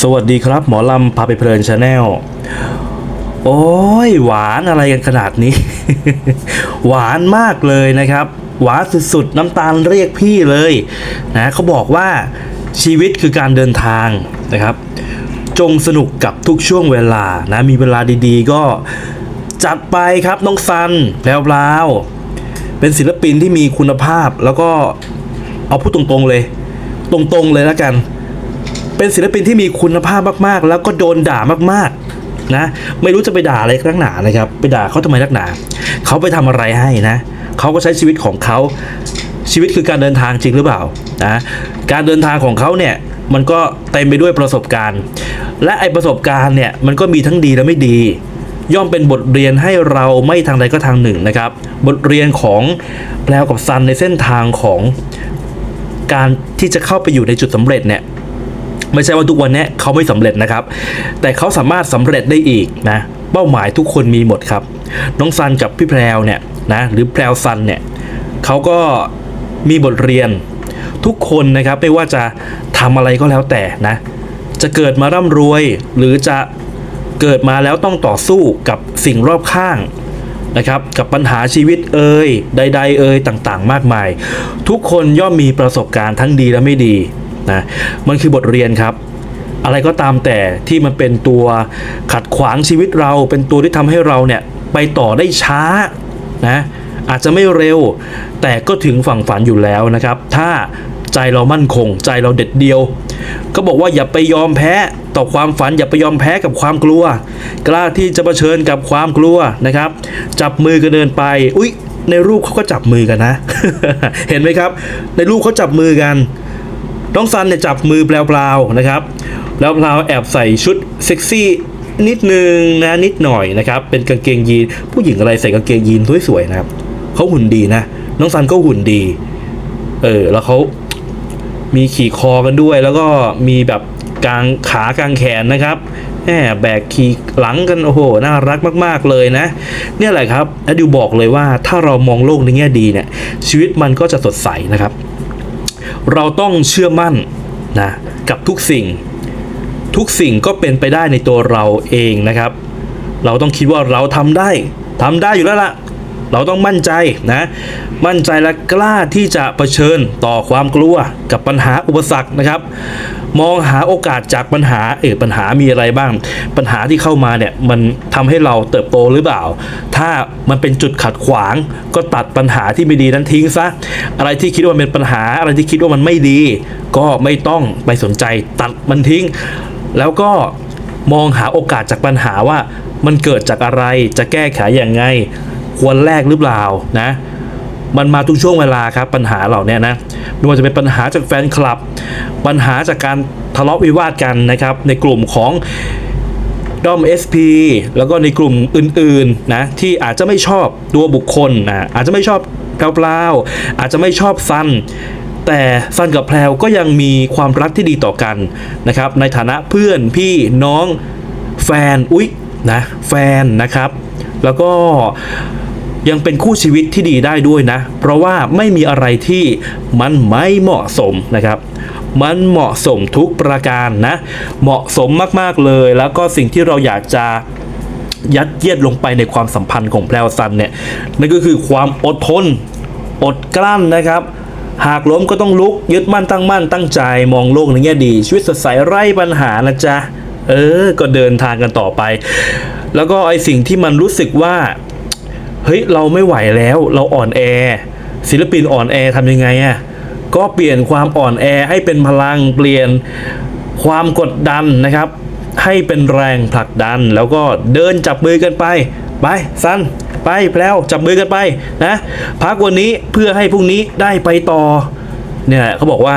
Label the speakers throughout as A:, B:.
A: สวัสดีครับ หมอลำพาไปเพลินชาแนลโอ้ยหวานอะไรกันขนาดนี้ หวานมากเลยนะครับ หวานสุดๆ น้ำตาลเรียกพี่เลยนะเขาบอกว่าชีวิตคือการเดินทางนะครับ จงสนุกกับทุกช่วงเวลานะ มีเวลาดีๆ ก็จัดไปครับน้องซันแพรวๆเป็นศิลปินที่มีคุณภาพแล้วก็เอาพูดตรงๆเลย ตรงๆเลยแล้วกัน เป็นศิลปินที่มีคุณภาพมากๆ แล้วก็โดนด่ามากๆนะ ไม่รู้จะไปด่าอะไรนักหนานะครับ ไปด่าเขาทำไมนักหนา เขาไปทำอะไรให้นะเขาก็ใช้ชีวิตของเขาชีวิตคือการเดินทางจริงหรือเปล่านะการเดินทางของเขาเนี่ยมันก็เต็มไปด้วยประสบการณ์ และไอประสบการณ์เนี่ยมันก็มีทั้งดีและไม่ดี ย่อมเป็นบทเรียนให้เราไม่ทางใดก็ทางหนึ่งนะครับ บทเรียนของแปลวกับซันในเส้นทางของการที่จะเข้าไปอยู่ในจุดสำเร็จเนี่ย ไม่ใช่ว่าทุกวันนี้เขาไม่สำเร็จนะครับ แต่เขาสามารถสำเร็จได้อีกนะเป้าหมายทุกคนมีหมดครับ น้องซันกับพี่แพรวเนี่ยนะหรือแพรวซันเนี่ยเขาก็มีบทเรียนทุกคนนะครับไม่ว่าจะทำอะไรก็แล้วแต่นะ จะเกิดมาร่ำรวย หรือจะเกิดมาแล้วต้องต่อสู้กับสิ่งรอบข้างนะครับกับปัญหาชีวิตเอ่ยใด ๆ เอ่ยต่างๆ มากมาย ทุกคนย่อมมีประสบการณ์ทั้งดีและไม่ดี นะมันคือบทเรียนครับ อะไรก็ตามแต่ที่มันเป็นตัวขัดขวางชีวิตเรา เป็นตัวที่ทำให้เราเนี่ยไปต่อได้ช้านะอาจจะไม่เร็วแต่ก็ถึงฝั่งฝันอยู่แล้วนะครับ ถ้าใจเรามั่นคง ใจเราเด็ดเดียว ก็บอกว่าอย่าไปยอมแพ้ต่อความฝันอย่าไปยอมแพ้กับความกลัว กล้าที่จะเผชิญกับความกลัวนะครับ จับมือกันเดินไป อุ๊ย ในรูปเขาก็จับมือกันนะ เห็นไหมครับ ในรูปเขาจับมือกัน น้องซันเนี่ยจับมือแปลวๆนะครับแล้วพลาวแอบใส่ชุดเซ็กซี่นิดนึงนะนิดหน่อยนะครับ เป็นกางเกงยีนผู้หญิงอะไรใส่กางเกงยีนสวยๆนะครับเขาหุ่นดีนะ น้องซันก็หุ่นดี เออ แล้วเขามีขี่คอกันด้วย แล้วก็มีแบบกลางขากลางแขนนะครับแหมแบกขี่หลังกันโอ้โหน่ารักมากๆเลยนะ เนี่ยแหละครับแอดิวบอกเลยว่าถ้าเรามองโลกในแง่ดีเนี่ยชีวิตมันก็จะสดใสนะครับ เราต้องเชื่อมั่นนะกับทุกสิ่ง ทุกสิ่งก็เป็นไปได้ในตัวเราเองนะครับ เราต้องคิดว่าเราทำได้ทำได้อยู่แล้วล่ะ เราต้องมั่นใจนะ มั่นใจและกล้าที่จะเผชิญต่อความกลัวกับปัญหาอุปสรรคนะครับ มองหาโอกาสจากปัญหาเออปัญหามีอะไรบ้าง ปัญหาที่เข้ามาเนี่ยมันทำให้เราเติบโตหรือเปล่า ถ้ามันเป็นจุดขัดขวาง ก็ตัดปัญหาที่ไม่ดีนั้นทิ้งซะอะไรที่คิดว่ามันเป็นปัญหาอะไรที่คิดว่ามันไม่ดี ก็ไม่ต้องไปสนใจตัดมันทิ้ง แล้วก็มองหาโอกาสจากปัญหาว่ามันเกิดจากอะไรจะแก้ไขอย่างไง ควรแลกหรือเปล่านะมันมาทุกช่วงเวลาครับปัญหาเหล่านี้นะไม่ว่าจะเป็นปัญหาจากแฟนคลับ ปัญหาจากการทะเลาะวิวาทกันนะครับ ในกลุ่มของดอม SP แล้วก็ในกลุ่มอื่นๆนะที่อาจจะไม่ชอบตัวบุคคลนะอาจจะไม่ชอบแพลวๆอาจจะไม่ชอบซันแต่ซันกับแพลวก็ยังมีความรักที่ดีต่อกันนะครับ ในฐานะเพื่อนพี่น้องแฟนอุ๊ยนะแฟนนะครับ แล้วก็ ยังเป็นคู่ชีวิตที่ดีได้ด้วยนะ เพราะว่าไม่มีอะไรที่มันไม่เหมาะสมนะครับมันเหมาะสมทุกประการนะ เหมาะสมมาก ๆ เลย แล้วก็สิ่งที่เราอยากจะยัดเยียดลงไปในความสัมพันธ์ของแพรวซันเนี่ยนั่นก็คือความอดทน อดกลั้นนะครับ หากล้มก็ต้องลุกยึดมั่นตั้งมั่นตั้งใจมองโลกในแง่ดี ชีวิตสดใสไร้ปัญหานะจ๊ะ เออ ก็เดินทางกันต่อไป แล้วก็ไอสิ่งที่มันรู้สึกว่า เฮ้ยเราไม่ไหวแล้วเราอ่อนแอ ศิลปินอ่อนแอทำยังไงอะ่ะก็เปลี่ยนความอ่อนแอให้เป็นพลังเปลี่ยนความกดดันนะครับ ให้เป็นแรงผลักดัน แล้วก็เดินจับมือกันไป ไปซันไปแพลวจับมือกันไปนะพักวันนี้เพื่อให้พรุ่งนี้ได้ไปต่อเนี่ยเขาบอกว่า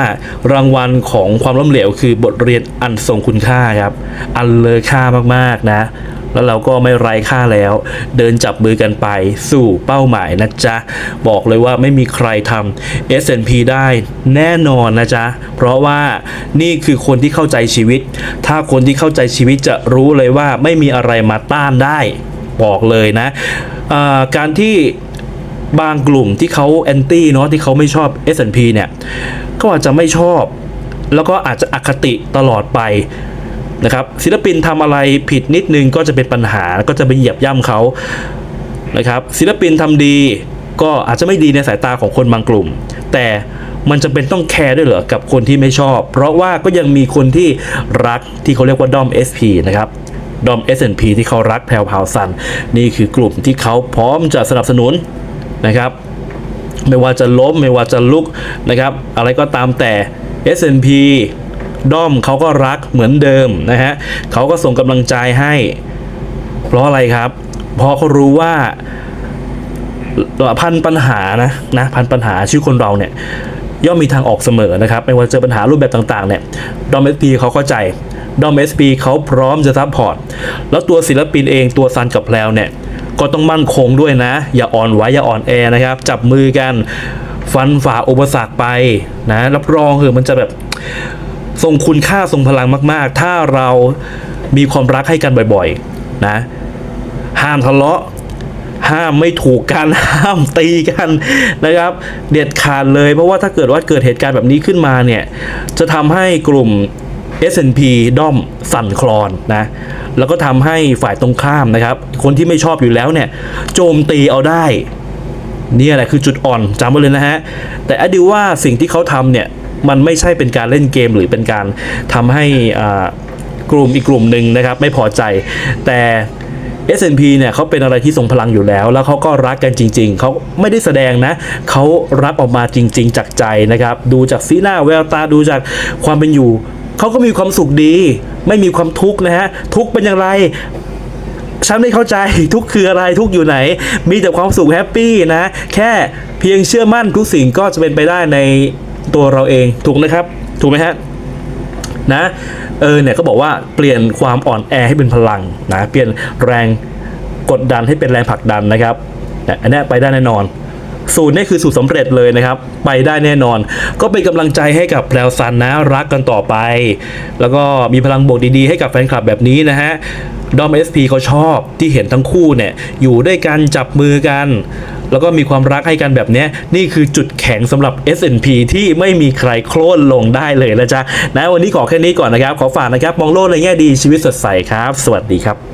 A: รางวัลของความล้มเหลวคือบทเรียนอันทรงคุณค่าครับ อันเลอค่ามากๆนะ แล้วเราก็ไม่ไร้ค่าแล้ว เดินจับมือกันไปสู่เป้าหมายนะจ๊ะ บอกเลยว่าไม่มีใครทำ S&P ได้แน่นอนนะจ๊ะ เพราะว่านี่คือคนที่เข้าใจชีวิต ถ้าคนที่เข้าใจชีวิตจะรู้เลยว่าไม่มีอะไรมาต้านได้ บอกเลยนะ การที่บางกลุ่มที่เขาแอนตี้เนาะที่เขาไม่ชอบ S&P เนี่ย ก็อาจจะไม่ชอบ แล้วก็อาจจะอคติตลอดไป นะครับศิลปินทำอะไรผิดนิดนึงก็จะเป็นปัญหาก็จะไปเหยียบย่ำเขานะครับศิลปินทำดีก็อาจจะไม่ดีในสายตาของคนบางกลุ่ม แต่มันจะเป็นต้องแคร์ด้วยเหรอกับคนที่ไม่ชอบ เพราะว่าก็ยังมีคนที่รักที่เขาเรียกว่าดอม SP นะครับดอม S&P ที่เขารักแพรวพาวซันนี่คือกลุ่มที่เขาพร้อมจะสนับสนุนนะครับไม่ว่าจะล้มไม่ว่าจะลุกนะครับอะไรก็ตามแต่ S&P ด้อมเขาก็รักเหมือนเดิมนะฮะเขาก็ส่งกำลังใจให้ เพราะอะไรครับ เพราะเขารู้ว่าพันปัญหานะนะพันปัญหาชีวิตคนเราเนี่ยย่อมมีทางออกเสมอนะครับไม่ว่าจะเจอปัญหารูปแบบต่างๆเนี่ยดอมเอสพีเขาเข้าใจดอมเอสพีเขาพร้อมจะซัพพอร์ตแล้วตัวศิลปินเองตัวซันกับแพลวเนี่ยก็ต้องมั่นคงด้วยนะ อย่าอ่อนไหวอย่าอ่อนแอนะครับ จับมือกันฟันฝ่าอุปสรรคไปนะรับรองคือมันจะแบบ ทรงคุณค่าทรงพลังมาก ๆ ถ้าเรามีความรักให้กันบ่อย ๆ นะ ห้ามทะเลาะ ห้ามไม่ถูกกัน ห้ามตีกันนะครับ เด็ดขาดเลย เพราะว่าถ้าเกิดว่าเกิดเหตุการณ์แบบนี้ขึ้นมาเนี่ย จะทำให้กลุ่ม S&P ด้อมสั่นคลอนนะ แล้วก็ทำให้ฝ่ายตรงข้ามนะครับ คนที่ไม่ชอบอยู่แล้วเนี่ย โจมตีเอาได้ นี่แหละคือจุดอ่อนจำไว้เลยนะฮะ แต่อดิว่าสิ่งที่เขาทำเนี่ย มันไม่ใช่เป็นการเล่นเกมหรือเป็นการทำให้กลุ่มอีกกลุ่มหนึ่งนะครับไม่พอใจแต่ S&P เนี่ยเขาเป็นอะไรที่ทรงพลังอยู่แล้ว แล้วเขาก็รักกันจริง ๆ เขาไม่ได้แสดงนะเขารักออกมาจริง ๆ จากใจนะครับ ดูจากสีหน้าแววตาดูจากความเป็นอยู่ เขาก็มีความสุขดี ไม่มีความทุกข์นะฮะ ทุกข์เป็นอย่างไรฉันไม่เข้าใจทุกข์คืออะไรทุกข์อยู่ไหน มีแต่ความสุขแฮปปี้นะ แค่เพียงเชื่อมั่นทุกสิ่งก็จะเป็นไปได้ใน ตัวเราเองถูกนะครับ ถูกไหมฮะนะเออเนี่ยก็บอกว่าเปลี่ยนความอ่อนแอให้เป็นพลังนะเปลี่ยนแรงกดดันให้เป็นแรงผลักดันนะครับอันนี้ไปได้แน่นอน สูตรนี่คือสูตรสำเร็จเลยนะครับ ไปได้แน่นอน ก็เป็นกำลังใจให้กับแพรวซันนะรักกันต่อไป แล้วก็มีพลังบวกดีๆ ให้กับแฟนคลับแบบนี้นะฮะดอม SP เขาชอบที่เห็นทั้งคู่เนี่ยอยู่ด้วยกันจับมือกัน แล้วก็มีความรักให้กันแบบนี้นี่คือจุดแข็งสำหรับ S&P ที่ไม่มีใครโค่นลงได้เลยนะจ๊ะนะวันนี้ขอแค่นี้ก่อนนะครับ ขอฝากนะครับ มองโลกในแง่ดีชีวิตสดใสครับ สวัสดีครับ